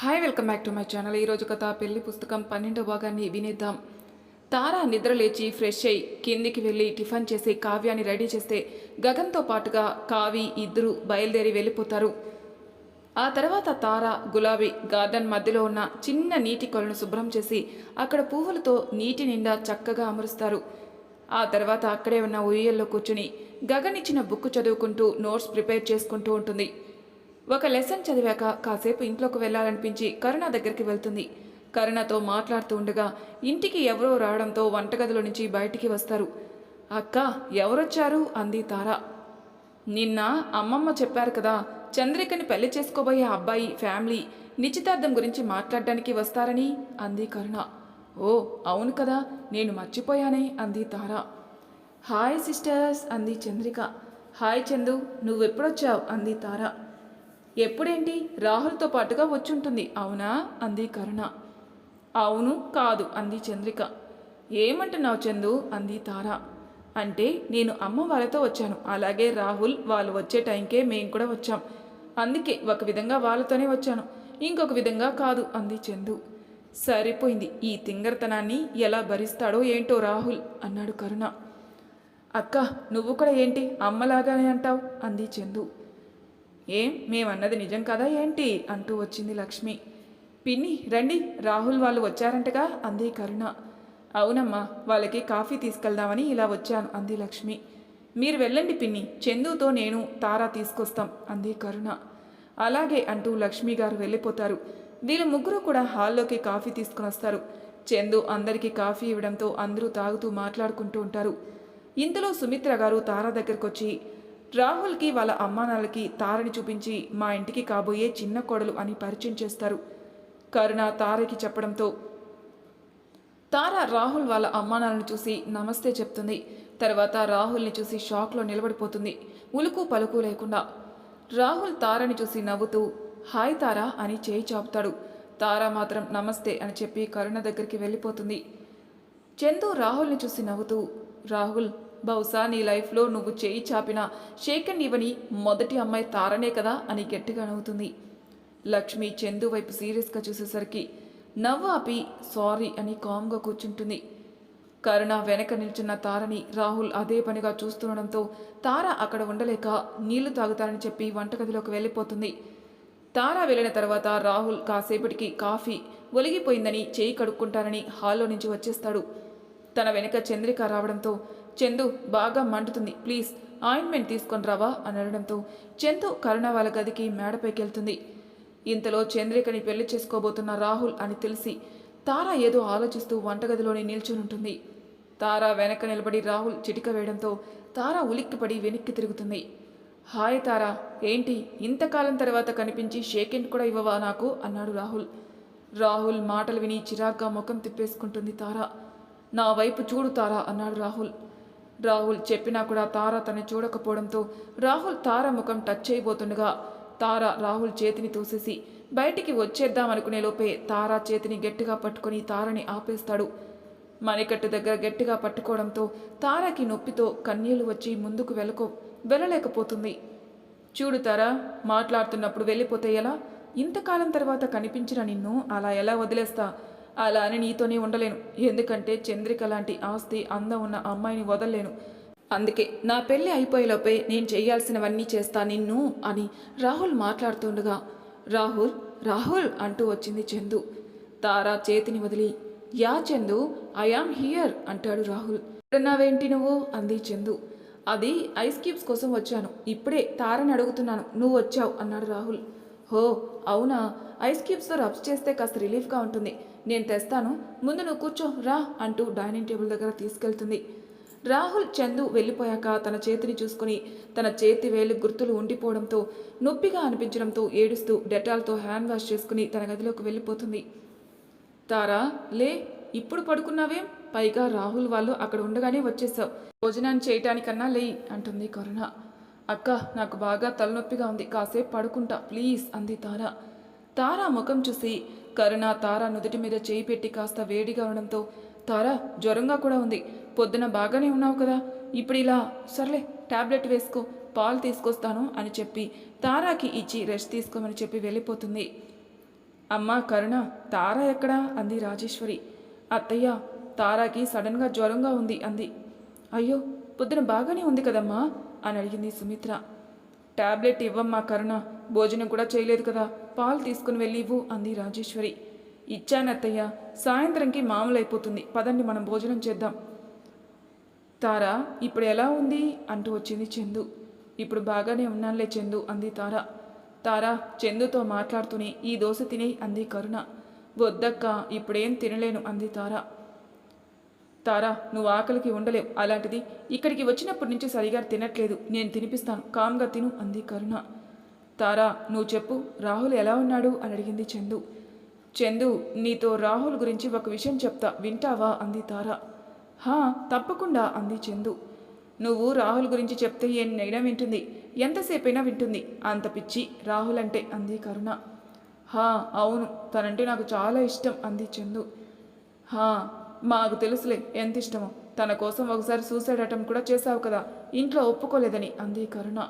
Hi welcome back to my channel ఈరోజు కథ పెళ్ళి పుస్తకం పన్నెండో భాగాన్ని వినేద్దాం. తార నిద్ర లేచి ఫ్రెష్ అయి కిందికి వెళ్ళి టిఫిన్ చేసి కావ్యాన్ని రెడీ చేస్తే గగన్తో పాటుగా కావి ఇద్దరు బయలుదేరి వెళ్ళిపోతారు. ఆ తర్వాత తార గులాబీ గార్డెన్ మధ్యలో ఉన్న చిన్న నీటి కొలను శుభ్రం చేసి అక్కడ పువ్వులతో నీటి నిండా చక్కగా అమరుస్తారు. ఆ తర్వాత అక్కడే ఉన్న ఉయ్యల్లో కూర్చుని గగన్ ఇచ్చిన బుక్ చదువుకుంటూ నోట్స్ ప్రిపేర్ చేసుకుంటూ ఉంటుంది. ఒక లెసన్ చదివాక కాసేపు ఇంట్లోకి వెళ్ళాలనిపించి కరుణ దగ్గరికి వెళ్తుంది. కరుణతో మాట్లాడుతూ ఉండగా ఇంటికి ఎవరో రావడంతో వంటగదిలో నుంచి బయటికి వస్తారు. అక్క ఎవరొచ్చారు? అంది తార. నిన్న అమ్మమ్మ చెప్పారు కదా చంద్రికని పెళ్ళి చేసుకోబోయే అబ్బాయి ఫ్యామిలీ నిశ్చితార్థం గురించి మాట్లాడడానికి వస్తారని అంది కరుణ. ఓ అవును కదా నేను మర్చిపోయానే అంది తార. హాయ్ సిస్టర్స్ అంది చంద్రిక. హాయ్ చందు నువ్వెప్పుడొచ్చావు? అంది తార. ఎప్పుడేంటి? రాహుల్తో పాటుగా వచ్చుంటుంది. అవునా? అంది కరుణ. అవును కాదు అంది చంద్రిక. ఏమంటున్నావు చందు? అంది తార. అంటే నేను అమ్మ వాళ్ళతో వచ్చాను. అలాగే రాహుల్ వాళ్ళు వచ్చే టైంకే మేము కూడా వచ్చాం. అందుకే ఒక విధంగా వాళ్ళతోనే వచ్చాను. ఇంకొక విధంగా కాదు అంది చందు. సరిపోయింది. ఈ తింగరతనాన్ని ఎలా భరిస్తాడో ఏంటో రాహుల్ అన్నాడు కరుణ. అక్క నువ్వు కూడా ఏంటి? అమ్మలాగానే అంటావు అంది చందు. ఏం మేమన్నది నిజం కదా ఏంటి? అంటూ వచ్చింది లక్ష్మి. పిన్ని రండి. రాహుల్ వాళ్ళు వచ్చారంటగా అంది కరుణ. అవునమ్మా వాళ్ళకి కాఫీ తీసుకెళ్దామని ఇలా వచ్చాను అంది లక్ష్మి. మీరు వెళ్ళండి పిన్ని చందుతో నేను తారా తీసుకొస్తాం అంది కరుణ. అలాగే అంటూ లక్ష్మి గారు వెళ్ళిపోతారు. వీళ్ళు ముగ్గురు కూడా హాల్లోకి కాఫీ తీసుకుని వస్తారు. చందు అందరికీ కాఫీ ఇవ్వడంతో అందరూ తాగుతూ మాట్లాడుకుంటూ ఉంటారు. ఇంతలో సుమిత్ర గారు తారా దగ్గరకు వచ్చి రాహుల్కి వాళ్ళ అమ్మానాన్నలకి తారని చూపించి మా ఇంటికి కాబోయే చిన్న కోడలు అని పరిచయం చేస్తారు. కరుణ తారకి చెప్పడంతో తార రాహుల్ వాళ్ళ అమ్మానాలను చూసి నమస్తే చెప్తుంది. తర్వాత రాహుల్ని చూసి షాక్లో నిలబడిపోతుంది. ఉలుకు పలుకు లేకుండా రాహుల్ తారని చూసి నవ్వుతూ హాయ్ తారా అని చేయి చాపుతాడు. తార మాత్రం నమస్తే అని చెప్పి కరుణ దగ్గరికి వెళ్ళిపోతుంది. చందు రాహుల్ని చూసి నవ్వుతూ రాహుల్ బహుశా నీ లైఫ్లో నువ్వు చేయి చాపిన షేకన్ ఇవని మొదటి అమ్మాయి తారనే కదా అని గట్టిగా నవ్వుతుంది. లక్ష్మి చందు వైపు సీరియస్గా చూసేసరికి నవ్వు ఆపి సారీ అని కామ్గా కూర్చుంటుంది. కరుణ వెనక నిల్చున్న తారని రాహుల్ అదే పనిగా చూస్తుండడంతో తార అక్కడ ఉండలేక నీళ్ళు తాగుతారని చెప్పి వంటగదిలోకి వెళ్ళిపోతుంది. తార వెళ్ళిన తర్వాత రాహుల్ కాసేపటికి కాఫీ ఒలిగిపోయిందని చేయి కడుక్కుంటారని హాల్లో నుంచి వచ్చేస్తాడు. తన వెనుక చంద్రిక రావడంతో చందు బాగా మండుతుంది. ప్లీజ్ ఆయింట్మెంట్ తీసుకొని రావా? అని అనడంతో చందు కరుణ వాళ్ళ గదికి మేడపైకి వెళ్తుంది ఇంతలో చంద్రికని పెళ్ళి చేసుకోబోతున్న రాహుల్ అని తెలిసి తారా ఏదో ఆలోచిస్తూ వంటగదిలోనే నిల్చుని ఉంటుంది. తారా వెనక నిలబడి రాహుల్ చిటిక వేయడంతో తార ఉలిక్కిపడి వెనక్కి తిరుగుతుంది. హాయ్ తారా ఏంటి? ఇంతకాలం తర్వాత కనిపించి షేకెండ్ కూడా ఇవ్వవా నాకు? అన్నాడు రాహుల్. రాహుల్ మాటలు విని చిరాగ్గా ముఖం తిప్పేసుకుంటుంది తారా. నా వైపు చూడు తారా అన్నాడు రాహుల్. రాహుల్ చెప్పినా కూడా తార తను చూడకపోవడంతో రాహుల్ తార ముఖం టచ్ చేయబోతుండగా తార రాహుల్ చేతిని తోసేసి బయటికి వచ్చేద్దామనుకునే లోపే తారా చేతిని గట్టిగా పట్టుకొని తారని ఆపేస్తాడు. మణికట్టు దగ్గర గట్టిగా పట్టుకోవడంతో తారకి నొప్పితో కన్నీళ్ళు వచ్చి ముందుకు వెళ్ళకో వెళ్ళలేకపోతుంది. చూడు తారా మాట్లాడుతున్నప్పుడు వెళ్ళిపోతే ఎలా? ఇంతకాలం తర్వాత కనిపించిన నిన్ను అలా ఎలా వదిలేస్తా? అలా అని నీతోనే ఉండలేను. ఎందుకంటే చంద్రిక లాంటి ఆస్తి అందం ఉన్న అమ్మాయిని వదలలేను. అందుకే నా పెళ్ళి అయిపోయేలోపే నేను చేయాల్సినవన్నీ చేస్తా నిన్ను అని రాహుల్ మాట్లాడుతుండగా రాహుల్ రాహుల్ అంటూ వచ్చింది చందు. తారా చేతిని వదిలి యా చందు ఐఆమ్ హియర్ అంటాడు రాహుల్. ఎక్కడున్నావేంటి నువ్వు? అంది చందు. అది ఐస్ క్యూబ్స్ కోసం వచ్చాను. ఇప్పుడే తారని అడుగుతున్నాను. నువ్వు వచ్చావు అన్నాడు రాహుల్. హో అవునా? ఐస్ క్యూబ్స్తో రబ్స్ చేస్తే కాస్త రిలీఫ్గా ఉంటుంది. నేను తెస్తాను. ముందు నువ్వు కూర్చో రా అంటూ డైనింగ్ టేబుల్ దగ్గర తీసుకెళ్తుంది. రాహుల్ చందు వెళ్ళిపోయాక తన చేతిని చూసుకుని తన చేతి వేలు గుర్తులు ఉండిపోవడంతో నొప్పిగా అనిపించడంతో ఏడుస్తూ డెటాల్తో హ్యాండ్ వాష్ చేసుకుని తన గదిలోకి వెళ్ళిపోతుంది. తారా లే ఇప్పుడు పడుకున్నావేం? పైగా రాహుల్ వాళ్ళు అక్కడ ఉండగానే వచ్చేసావు భోజనాన్ని చేయటానికన్నా లే అంటుంది కరుణ. అక్క నాకు బాగా తలనొప్పిగా ఉంది. కాసేపు పడుకుంటా ప్లీజ్ అంది తారా. తారా ముఖం చూసి కరుణ తార నుదుటి మీద చేయి పెట్టి కాస్త వేడిగా ఉండడంతో తార జ్వరంగా కూడా ఉంది. పొద్దున బాగానే ఉన్నావు కదా? ఇప్పుడు ఇలా సర్లే టాబ్లెట్ వేసుకో పాలు తీసుకొస్తాను అని చెప్పి తారాకి ఇచ్చి రెస్ట్ తీసుకోమని చెప్పి వెళ్ళిపోతుంది. అమ్మా కరుణ తార ఎక్కడా? అంది రాజేశ్వరి. అత్తయ్య తారాకి సడన్గా జ్వరంగా ఉంది అంది. అయ్యో పొద్దున బాగానే ఉంది కదమ్మా? అని అడిగింది సుమిత్ర. టాబ్లెట్ ఇవ్వమ్మా కరుణ. భోజనం కూడా చేయలేదు కదా. పాలు తీసుకుని వెళ్ళి ఇవ్వు అంది రాజేశ్వరి. ఇచ్చానత్తయ్య సాయంత్రంకి మామూలు అయిపోతుంది పదండి మనం భోజనం చేద్దాం. తారా ఇప్పుడు ఎలా ఉంది? అంటూ వచ్చింది చందు. ఇప్పుడు బాగానే ఉన్నానులే చందు అంది తార. తారా చందుతో మాట్లాడుతూనే ఈ దోశ తినే అంది కరుణ. వద్దక్క ఇప్పుడేం తినలేను అంది తార. తారా నువ్వు ఆకలికి ఉండలేవు అలాంటిది. ఇక్కడికి వచ్చినప్పటి నుంచి సరిగా తినట్లేదు. నేను తినిపిస్తాను. కామ్గా తిను అంది కరుణ. తారా నువ్వు చెప్పు రాహుల్ ఎలా ఉన్నాడు? అని అడిగింది చందు. చందు నీతో రాహుల్ గురించి ఒక విషయం చెప్తా వింటావా? అంది తారా. హా తప్పకుండా అంది చందు. నువ్వు రాహుల్ గురించి చెప్తే ఎన్నైనా వింటుంది ఎంతసేపైనా వింటుంది అంత పిచ్చి రాహుల్ అంటే అంది కరుణ. హా అవును తనంటే నాకు చాలా ఇష్టం అంది చందు. హా మాకు తెలుసులే ఎంత ఇష్టమో. తన కోసం ఒకసారి సూసైడ్ అటెంప్ట్ కూడా చేశావు కదా ఇంట్లో ఒప్పుకోలేదని అంది కరుణ.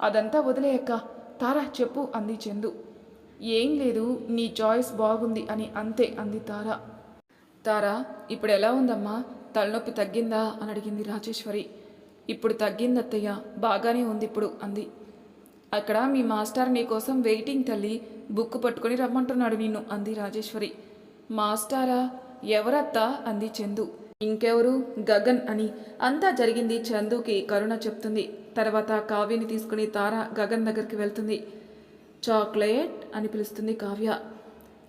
అదంతా వదిలేయక్క తారా చెప్పు అంది చందు. ఏం లేదు నీ చాయిస్ బాగుంది అని అంతే అంది తారా. తారా ఇప్పుడు ఎలా ఉందమ్మా? తలనొప్పి తగ్గిందా? అని అడిగింది రాజేశ్వరి. ఇప్పుడు తగ్గింది అత్తయ్య బాగానే ఉంది ఇప్పుడు అంది. అక్కడ మీ మాస్టర్ నీ కోసం వెయిటింగ్ తల్లి బుక్ పట్టుకొని రమ్మంటున్నాడు నిన్ను అంది రాజేశ్వరి. మాస్టారా? ఎవరత్తా? అంది చందు. ఇంకెవరు? గగన్ అని. అంతా జరిగింది చందుకి కరుణ చెప్తుంది. తర్వాత కావ్యని తీసుకుని తార గగన్ దగ్గరికి వెళ్తుంది. చాక్లెట్ అని పిలుస్తుంది కావ్య.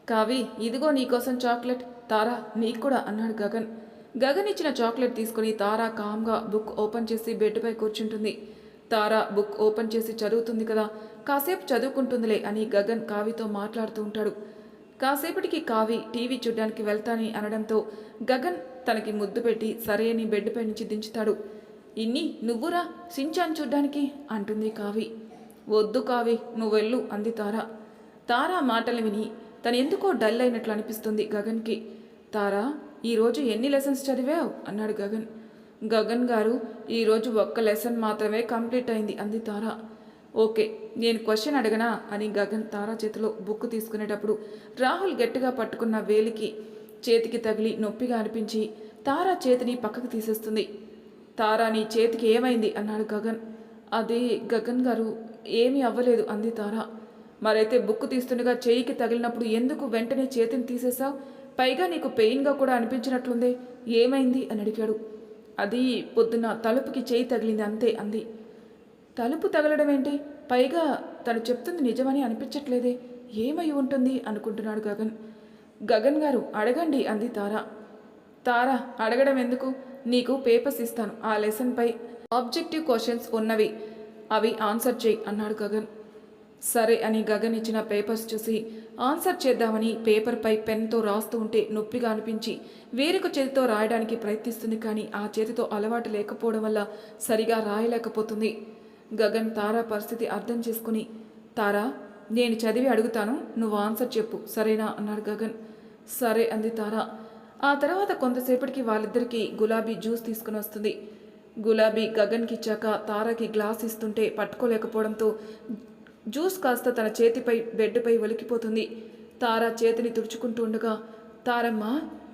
కావి ఇదిగో నీకోసం చాక్లెట్. తారా నీకు కూడా అన్నాడు గగన్. గగన్ ఇచ్చిన చాక్లెట్ తీసుకుని తారా కామ్గా బుక్ ఓపెన్ చేసి బెడ్పై కూర్చుంటుంది. తారా బుక్ ఓపెన్ చేసి చదువుతుంది కదా కాసేపు చదువుకుంటుందిలే అని గగన్ కావితో మాట్లాడుతూ ఉంటాడు. కాసేపటికి కావి టీవీ చూడ్డానికి వెళ్తానని అనడంతో గగన్ తనకి ముద్దు పెట్టి సరే అని బెడ్పై నుంచి దించుతాడు. ఇన్ని నువ్వురా? సించాన్ చూడ్డానికి అంటుంది కావి. వద్దు కావి నువ్వెళ్ళు అంది తారా. తారా మాటలు విని తను ఎందుకో డల్ అయినట్లు అనిపిస్తుంది గగన్కి. తారా ఈరోజు ఎన్ని లెసన్స్ చదివావు? అన్నాడు గగన్. గగన్ గారు ఈరోజు ఒక్క లెసన్ మాత్రమే కంప్లీట్ అయింది అంది తారా. ఓకే నేను క్వశ్చన్ అడగనా? అని గగన్ తారా చేతిలో బుక్ తీసుకునేటప్పుడు రాహుల్ గట్టిగా పట్టుకున్న వేలికి చేతికి తగిలి నొప్పిగా అనిపించి తారా చేతిని పక్కకు తీసేస్తుంది. తారా నీ చేతికి ఏమైంది? అన్నాడు గగన్. అది గగన్ గారు ఏమీ అవ్వలేదు అంది తారా. మరైతే బుక్ తీస్తుండగా చేయికి తగిలినప్పుడు ఎందుకు వెంటనే చేతిని తీసేశావు? పైగా నీకు పెయిన్గా కూడా అనిపించినట్లుందే. ఏమైంది? అని అడిగాడు. అది పొద్దున తలుపుకి చేయి తగిలింది అంతే అంది. తలుపు తగలడం ఏంటి పైగా తను చెప్తుంది నిజమని అనిపించట్లేదే. ఏమై ఉంటుంది? అనుకుంటున్నాడు గగన్. గగన్ గారు అడగండి అంది తారా. తారా అడగడం ఎందుకు నీకు పేపర్స్ ఇస్తాను. ఆ లెసన్పై ఆబ్జెక్టివ్ క్వశ్చన్స్ ఉన్నవి. అవి ఆన్సర్ చేయి అన్నాడు గగన్. సరే అని గగన్ ఇచ్చిన పేపర్స్ చూసి ఆన్సర్ చేద్దామని పేపర్పై పెన్తో రాస్తూ ఉంటే నొప్పిగా అనిపించి వేరొక చేతితో రాయడానికి ప్రయత్నిస్తుంది కానీ ఆ చేతితో అలవాటు లేకపోవడం వల్ల సరిగా రాయలేకపోతుంది. గగన్ తారా పరిస్థితి అర్థం చేసుకుని తారా నేను చదివి అడుగుతాను. నువ్వు ఆన్సర్ చెప్పు. సరేనా? అన్నాడు గగన్. సరే అంది తారా. ఆ తర్వాత కొంతసేపటికి వాళ్ళిద్దరికీ గులాబీ జ్యూస్ తీసుకుని వస్తుంది. గులాబీ గగన్కి ఇచ్చాక తారాకి గ్లాస్ ఇస్తుంటే పట్టుకోలేకపోవడంతో జ్యూస్ కాస్త తన చేతిపై బెడ్పై ఒలికిపోతుంది. తార చేతిని తుడుచుకుంటూ ఉండగా తారమ్మ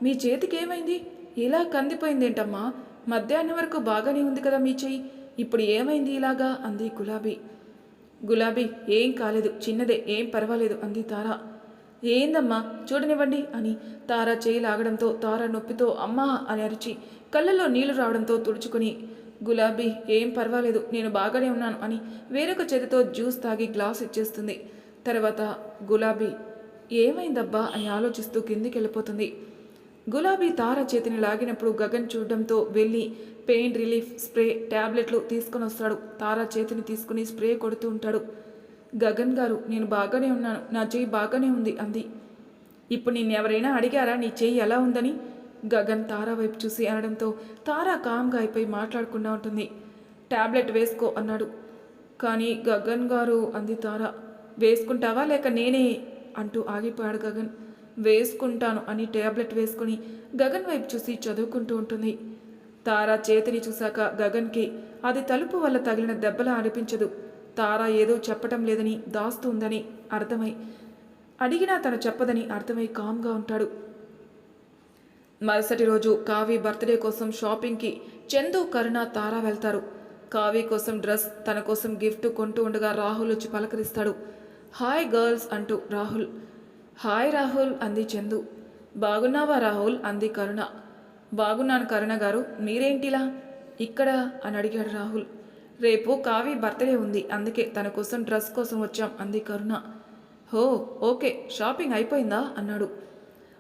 మీ చేతికి ఏమైంది ఇలా కందిపోయిందేంటమ్మా? మధ్యాహ్నం వరకు బాగానే ఉంది కదా మీ చెయ్యి. ఇప్పుడు ఏమైంది ఇలాగా? అంది గులాబీ. గులాబీ ఏం కాలేదు చిన్నదే ఏం పర్వాలేదు అంది తార. ఏందమ్మా? చూడనివ్వండి అని తార చేయి లాగడంతో తార నొప్పితో అమ్మా అని అరిచి కళ్ళల్లో నీళ్ళు రావడంతో తుడుచుకుని గులాబీ ఏం పర్వాలేదు నేను బాగానే ఉన్నాను అని వేరొక చేతితో జ్యూస్ తాగి గ్లాస్ ఇచ్చేస్తుంది. తర్వాత గులాబీ ఏమైందబ్బా అని ఆలోచిస్తూ కిందికి వెళ్ళిపోతుంది గులాబీ తార చేతిని లాగినప్పుడు గగన్ చూడడంతో వెళ్ళి పెయిన్ రిలీఫ్ స్ప్రే ట్యాబ్లెట్లు తీసుకొని వస్తాడు. తార చేతిని తీసుకుని స్ప్రే కొడుతూ ఉంటాడు. గగన్ గారు నేను బాగానే ఉన్నాను. నా చెయ్యి బాగానే ఉంది అంది. ఇప్పుడు నిన్ను ఎవరైనా అడిగారా నీ చెయ్యి ఎలా ఉందని? గగన్ తారా వైపు చూసి అనడంతో తారా కామ్గా అయిపోయి మాట్లాడకుండా ఉంటుంది. ట్యాబ్లెట్ వేసుకో అన్నాడు. కానీ గగన్ గారు అంది తారా వేసుకుంటావా లేక నేనే అంటూ ఆగిపోయాడు గగన్. వేసుకుంటాను అని ట్యాబ్లెట్ వేసుకుని గగన్ వైపు చూసి చదువుకుంటూ ఉంటుంది. తారా చేతిని చూశాక గగన్కి అది తలుపు వల్ల తగిలిన దెబ్బలా అనిపించదు. తారా ఏదో చెప్పటం లేదని దాస్తుందని అర్థమై అడిగినా తను చెప్పదని అర్థమై కామ్గా ఉంటాడు. మరుసటి రోజు కావి బర్త్డే కోసం షాపింగ్కి చందు కరుణ తారా వెళ్తారు. కావి కోసం డ్రెస్ తన కోసం గిఫ్ట్ కొంటూ ఉండగా రాహుల్ వచ్చి పలకరిస్తాడు. హాయ్ గర్ల్స్ అంటూ రాహుల్. హాయ్ రాహుల్ అంది చందు. బాగున్నావా రాహుల్? అంది కరుణ. బాగున్నాను కరుణ గారు. మీరేంటిలా? ఇక్కడ? అని అడిగాడు రాహుల్. రేపు కావి బర్త్డే ఉంది. అందుకే తన కోసం డ్రెస్ కోసం వచ్చాం. అంది కరుణ. హో ఓకే షాపింగ్ అయిపోయిందా? అన్నాడు.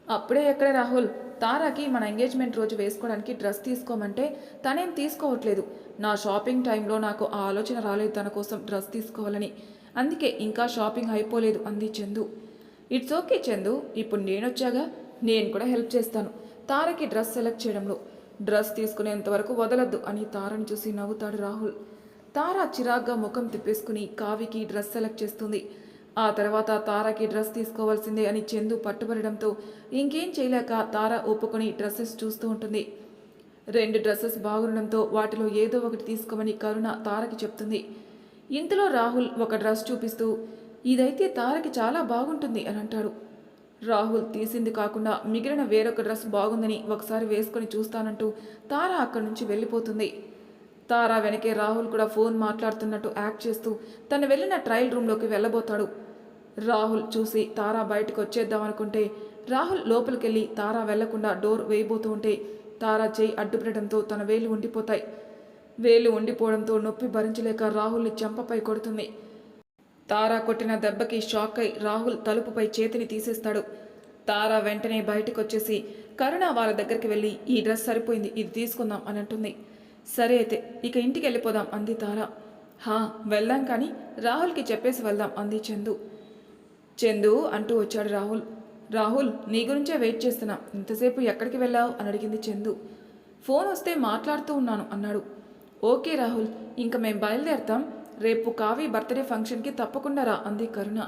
అప్పుడే ఎక్కడే రాహుల్? తారాకి మన ఎంగేజ్మెంట్ రోజు వేసుకోవడానికి డ్రెస్ తీసుకోమంటే తనేం తీసుకోవట్లేదు. నా షాపింగ్ టైంలో నాకు ఆ ఆలోచన రాలేదు తన కోసం డ్రెస్ తీసుకోవాలని. అందుకే ఇంకా షాపింగ్ అయిపోలేదు అంది చందు. ఇట్స్ ఓకే చందు ఇప్పుడు నేనొచ్చాగా? నేను కూడా హెల్ప్ చేస్తాను. తారకి డ్రెస్ సెలెక్ట్ చేయడంలో. డ్రెస్ తీసుకునేంత వరకు వదలద్దు అని తారని చూసి నవ్వుతాడు రాహుల్. తార చిరాగ్గా ముఖం తిప్పేసుకుని కావికి డ్రెస్ సెలెక్ట్ చేస్తుంది. ఆ తర్వాత తారకి డ్రెస్ తీసుకోవాల్సిందే అని చందు పట్టుబడడంతో ఇంకేం చేయలేక తార ఒప్పుకొని డ్రెస్సెస్ చూస్తూ ఉంటుంది. రెండు డ్రెస్సెస్ బాగుండడంతో వాటిలో ఏదో ఒకటి తీసుకోమని కరుణ తారకి చెప్తుంది. ఇంతలో రాహుల్ ఒక డ్రెస్ చూపిస్తూ ఇదైతే తారకి చాలా బాగుంటుంది అని అంటాడు. రాహుల్ తీసింది కాకుండా మిగిలిన వేరొక డ్రెస్ బాగుందని ఒకసారి వేసుకొని చూస్తానంటూ తార అక్కడి నుంచి వెళ్ళిపోతుంది. తారా వెనకే రాహుల్ కూడా ఫోన్ మాట్లాడుతున్నట్టు యాక్ట్ చేస్తూ తను వెళ్ళిన ట్రయల్ రూమ్లోకి వెళ్ళబోతాడు. రాహుల్ చూసి తారా బయటకు వచ్చేద్దాం అనుకుంటే రాహుల్ లోపలికెళ్ళి తారా వెళ్ళకుండా డోర్ వేయబోతూ ఉంటే తారా చేయి అడ్డుపడడంతో తన వేలు ఉండిపోతాయి. వేలు ఉండిపోవడంతో నొప్పి భరించలేక రాహుల్ని చెంపపై కొడుతుంది. తారా కొట్టిన దెబ్బకి షాక్ అయి రాహుల్ తలుపుపై చేతిని తీసేస్తాడు. తారా వెంటనే బయటకు వచ్చేసి కరుణ వాళ్ళ దగ్గరికి వెళ్ళి ఈ డ్రెస్ సరిపోయింది ఇది తీసుకుందాం అని అంటుంది. సరే అయితే ఇక ఇంటికి వెళ్ళిపోదాం అంది తార. హా వెళ్దాం కానీ రాహుల్కి చెప్పేసి వెళ్దాం అంది చందు. చందు అంటూ వచ్చాడు రాహుల్. రాహుల్ నీ గురించే వెయిట్ చేస్తున్నా. ఇంతసేపు ఎక్కడికి వెళ్ళావు? అని అడిగింది చందు. ఫోన్ వస్తే మాట్లాడుతూ ఉన్నాను అన్నాడు. ఓకే రాహుల్ ఇంక మేం బయలుదేరతాం. రేపు కావి బర్త్డే ఫంక్షన్కి తప్పకుండా రా అంది కరుణ.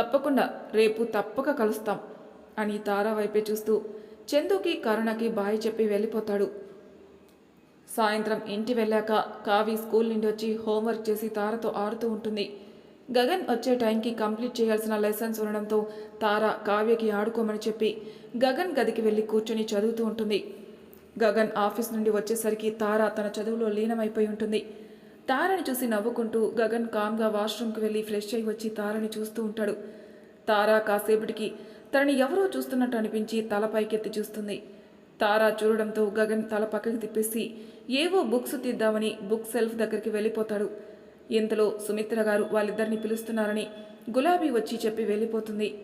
తప్పకుండా రేపు తప్పక కలుస్తాం అని తారా వైపే చూస్తూ చందుకి కరుణకి బాయ్ చెప్పి వెళ్ళిపోతాడు. సాయంత్రం ఇంటి వెళ్ళాక కావి స్కూల్ నుండి వచ్చి హోంవర్క్ చేసి తారతో ఆడుతూ ఉంటుంది. గగన్ వచ్చే టైంకి కంప్లీట్ చేయాల్సిన లెసన్స్ ఉండడంతో తార కావ్యకి ఆడుకోమని చెప్పి గగన్ గదికి వెళ్ళి కూర్చొని చదువుతూ ఉంటుంది. గగన్ ఆఫీస్ నుండి వచ్చేసరికి తార తన చదువులో లీనమైపోయి ఉంటుంది. తారని చూసి నవ్వుకుంటూ గగన్ కామ్గా వాష్రూమ్కి వెళ్ళి ఫ్రెష్ అయి వచ్చి తారని చూస్తూ ఉంటాడు. తార కాసేపటికి తనని ఎవరో చూస్తున్నట్టు అనిపించి తలపైకెత్తి చూస్తుంది. తారా చూడడంతో గగన్ తల పక్కకి తిప్పేసి ఏవో బుక్స్ తీద్దామని బుక్ సెల్ఫ్ దగ్గరికి వెళ్ళిపోతాడు. ఇంతలో సుమిత్ర గారు వాళ్ళిద్దరిని పిలుస్తున్నారని గులాబీ వచ్చి చెప్పి వెళ్ళిపోతుంది.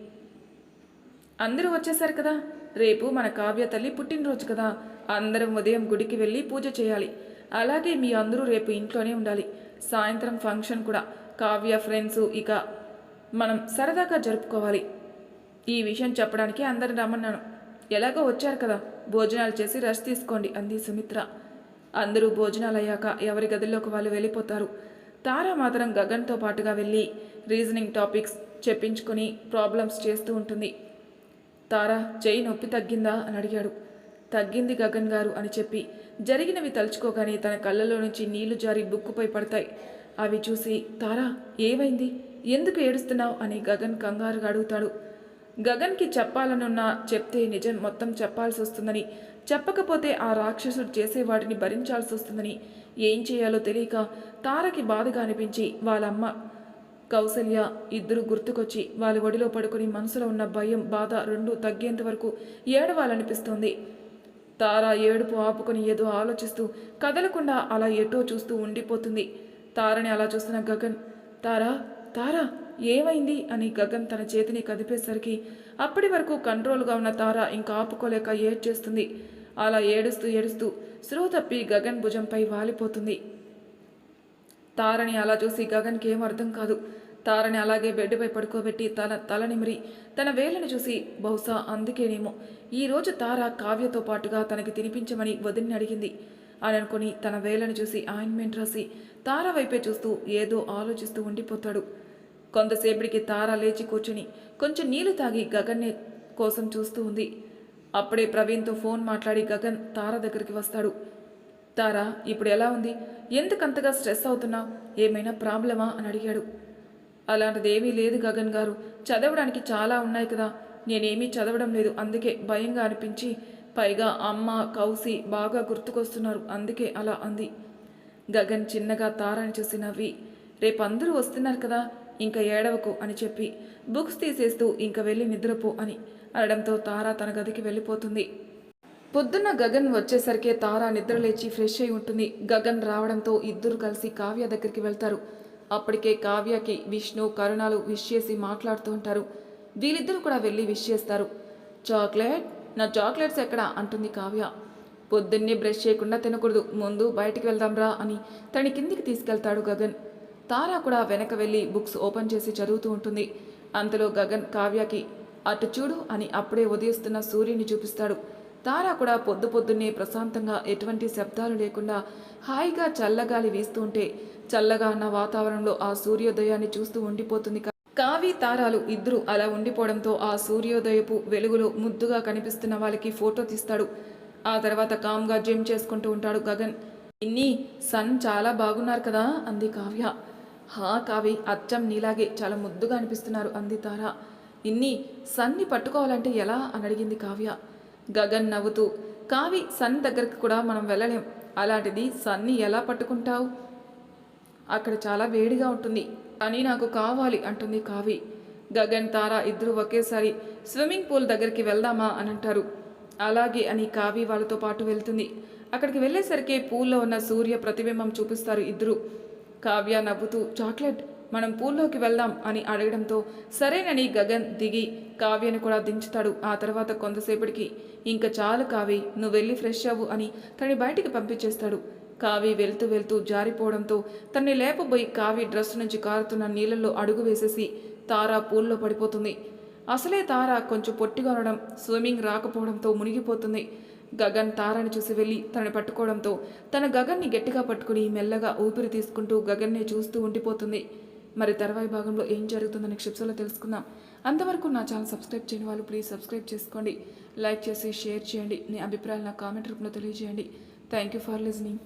అందరూ వచ్చేశారు కదా. రేపు మన కావ్య తల్లి పుట్టినరోజు కదా. అందరం ఉదయం గుడికి వెళ్ళి పూజ చేయాలి. అలాగే మీ అందరూ రేపు ఇంట్లోనే ఉండాలి. సాయంత్రం ఫంక్షన్ కూడా. కావ్య ఫ్రెండ్స్ ఇక మనం సరదాగా జరుపుకోవాలి. ఈ విషయం చెప్పడానికి అందరిని రమ్మన్నాను. ఎలాగో వచ్చారు కదా. భోజనాలు చేసి రెస్ట్ తీసుకోండి అంది సుమిత్ర. అందరూ భోజనాలు అయ్యాక ఎవరి గదిలోకి వాళ్ళు వెళ్ళిపోతారు. తారా మాత్రం గగన్తో పాటుగా వెళ్ళి రీజనింగ్ టాపిక్స్ చెప్పించుకొని ప్రాబ్లమ్స్ చేస్తూ ఉంటుంది. తారా చేయి నొప్పి తగ్గిందా? అని అడిగాడు. తగ్గింది గగన్ గారు అని చెప్పి. జరిగినవి తలుచుకోగానే తన కళ్ళలో నుంచి నీళ్ళు జారి బుక్కుపై పడతాయి. అవి చూసి తారా ఏమైంది? ఎందుకు ఏడుస్తున్నావు? అని గగన్ కంగారుగా అడుగుతాడు. గగన్కి చెప్పాలనున్నా చెప్తే నిజం మొత్తం చెప్పాల్సి వస్తుందని చెప్పకపోతే ఆ రాక్షసుడు చేసే వాటిని భరించాల్సి వస్తుందని ఏం చేయాలో తెలియక తారకి బాధగా అనిపించి వాళ్ళమ్మ కౌసల్య ఇద్దరు గుర్తుకొచ్చి వాళ్ళ ఒడిలో పడుకుని మనసులో ఉన్న భయం బాధ రెండూ తగ్గేంత వరకు ఏడవాలనిపిస్తుంది. తార ఏడుపు ఆపుకొని ఏదో ఆలోచిస్తూ కదలకుండా అలా ఎటో చూస్తూ ఉండిపోతుంది. తారని అలా చూస్తున్న గగన్ తారా తారా ఏమైంది అని గగన్ తన చేతిని కదిపేసరికి అప్పటి వరకు కంట్రోల్గా ఉన్న తార ఇంకా ఆపుకోలేక ఏడ్చేస్తుంది. అలా ఏడుస్తూ ఏడుస్తూ స్రో తప్పి గగన్ భుజంపై వాలిపోతుంది. తారని అలా చూసి గగన్కి ఏం అర్థం కాదు. తారని అలాగే బెడ్డుపై పడుకోబెట్టి తల తల నిమిరి తన వేళ్ళని చూసి బహుశా అందుకేనేమో. ఈరోజు తార కావ్యతో పాటుగా తనకి తినిపించమని వదిలిని అడిగింది. అని అనుకుని తన వేళ్ళని చూసి ఆయింట్మెంట్ రాసి తార వైపే చూస్తూ ఏదో ఆలోచిస్తూ ఉండిపోతాడు. కొంతసేపటికి తార లేచి కూర్చుని కొంచెం నీళ్ళు తాగి గగన్ని కోసం చూస్తూ ఉంది. అప్పుడే ప్రవీణ్తో ఫోన్ మాట్లాడి గగన్ తార దగ్గరికి వస్తాడు. తారా ఇప్పుడు ఎలా ఉంది? ఎందుకంతగా స్ట్రెస్ అవుతున్నావు? ఏమైనా ప్రాబ్లమా? అని అడిగాడు. అలాంటిదేమీ లేదు గగన్ గారు. చదవడానికి చాలా ఉన్నాయి కదా. నేనేమీ చదవడం లేదు. అందుకే భయంగా అనిపించి పైగా అమ్మ కౌసి బాగా గుర్తుకొస్తున్నారు. అందుకే అలా అంది. గగన్ చిన్నగా తారని చూసి నవ్వి రేపు అందరూ వస్తున్నారు కదా. ఇంకా ఏడవకు అని చెప్పి బుక్స్ తీసేస్తూ ఇంక వెళ్ళి నిద్రపో అని అనడంతో తార తన గదికి వెళ్ళిపోతుంది. పొద్దున్న గగన్ వచ్చేసరికే తారా నిద్రలేచి ఫ్రెష్ అయి ఉంటుంది. గగన్ రావడంతో ఇద్దరు కలిసి కావ్య దగ్గరికి వెళ్తారు. అప్పటికే కావ్యకి విష్ణు కరుణాలు విష్ చేసి మాట్లాడుతూ ఉంటారు. వీళ్ళిద్దరూ కూడా వెళ్ళి విష్ చేస్తారు. చాక్లెట్? నా చాక్లెట్స్ ఎక్కడా? అంటుంది కావ్య. పొద్దున్నే బ్రష్ చేయకుండా తినకూడదు. ముందు బయటికి వెళ్దాంరా అని తన కిందికి తీసుకెళ్తాడు గగన్. తారా కూడా వెనక వెళ్ళి బుక్స్ ఓపెన్ చేసి చదువుతూ ఉంటుంది. అంతలో గగన్ కావ్యకి అటు చూడు అని అప్పుడే ఉదయిస్తున్న సూర్యుని చూపిస్తాడు. తారా కూడా పొద్దు పొద్దున్నే ప్రశాంతంగా ఎటువంటి శబ్దాలు లేకుండా హాయిగా చల్లగాలి వీస్తూ ఉంటే చల్లగా ఉన్న వాతావరణంలో ఆ సూర్యోదయాన్ని చూస్తూ ఉండిపోతుంది కావి తారాలు ఇద్దరు అలా ఉండిపోవడంతో ఆ సూర్యోదయపు వెలుగులో ముద్దుగా కనిపిస్తున్న వాళ్ళకి ఫోటో తీస్తాడు. ఆ తర్వాత కామ్గా జిమ్ చేసుకుంటూ ఉంటాడు గగన్. ఇన్ని సన్ చాలా బాగున్నారు కదా అంది కావ్య. హా కావి అచ్చం నీలాగే చాలా ముద్దుగా అనిపిస్తున్నారు అంది తార. ఇన్ని సన్ని పట్టుకోవాలంటే ఎలా? అని అడిగింది కావ్య. గగన్ నవ్వుతూ కావి సన్ దగ్గరికి కూడా మనం వెళ్ళలేం. అలాంటిది సన్ని ఎలా పట్టుకుంటావు? అక్కడ చాలా వేడిగా ఉంటుంది. కానీ నాకు కావాలి అంటుంది కావి గగన్ తార ఇద్దరు ఒకేసారి స్విమ్మింగ్ పూల్ దగ్గరికి వెళ్దామా అని అంటారు. అలాగే అని కావి వాళ్ళతో పాటు వెళ్తుంది. అక్కడికి వెళ్ళేసరికి పూల్లో ఉన్న సూర్య ప్రతిబింబం చూపిస్తారు ఇద్దరు. కావ్య నవ్వుతూ చాక్లెట్ మనం పూల్లోకి వెళ్దాం అని అడగడంతో సరేనని గగన్ దిగి కావ్యను కూడా దించుతాడు. ఆ తర్వాత కొంతసేపటికి ఇంకా చాలు కావి నువ్వు వెళ్ళి ఫ్రెష్ అవ్వు అని తనని బయటికి పంపించేస్తాడు. కావి వెళ్తూ వెళ్తూ జారిపోవడంతో తన్ని లేపబోయి కావి డ్రెస్ నుంచి కారుతున్న నీళ్ళల్లో అడుగు వేసేసి తార పూల్లో పడిపోతుంది. అసలే తార కొంచెం పొట్టిగా ఉండడం స్విమ్మింగ్ రాకపోవడంతో మునిగిపోతుంది. గగన్ తారని చూసి వెళ్ళి తనని పట్టుకోవడంతో తన గగన్ని గట్టిగా పట్టుకుని మెల్లగా ఊపిరి తీసుకుంటూ గగన్నే చూస్తూ ఉండిపోతుంది. మరి తర్వాయి భాగంలో ఏం జరుగుతుందని క్షిప్సలో తెలుసుకుందాం. అంతవరకు నా ఛానల్ సబ్స్క్రైబ్ చేయని వాళ్ళు ప్లీజ్ సబ్స్క్రైబ్ చేసుకోండి. లైక్ చేసి షేర్ చేయండి. మీ అభిప్రాయాలు నా కామెంట్ రూపంలో తెలియజేయండి. Thank you for listening.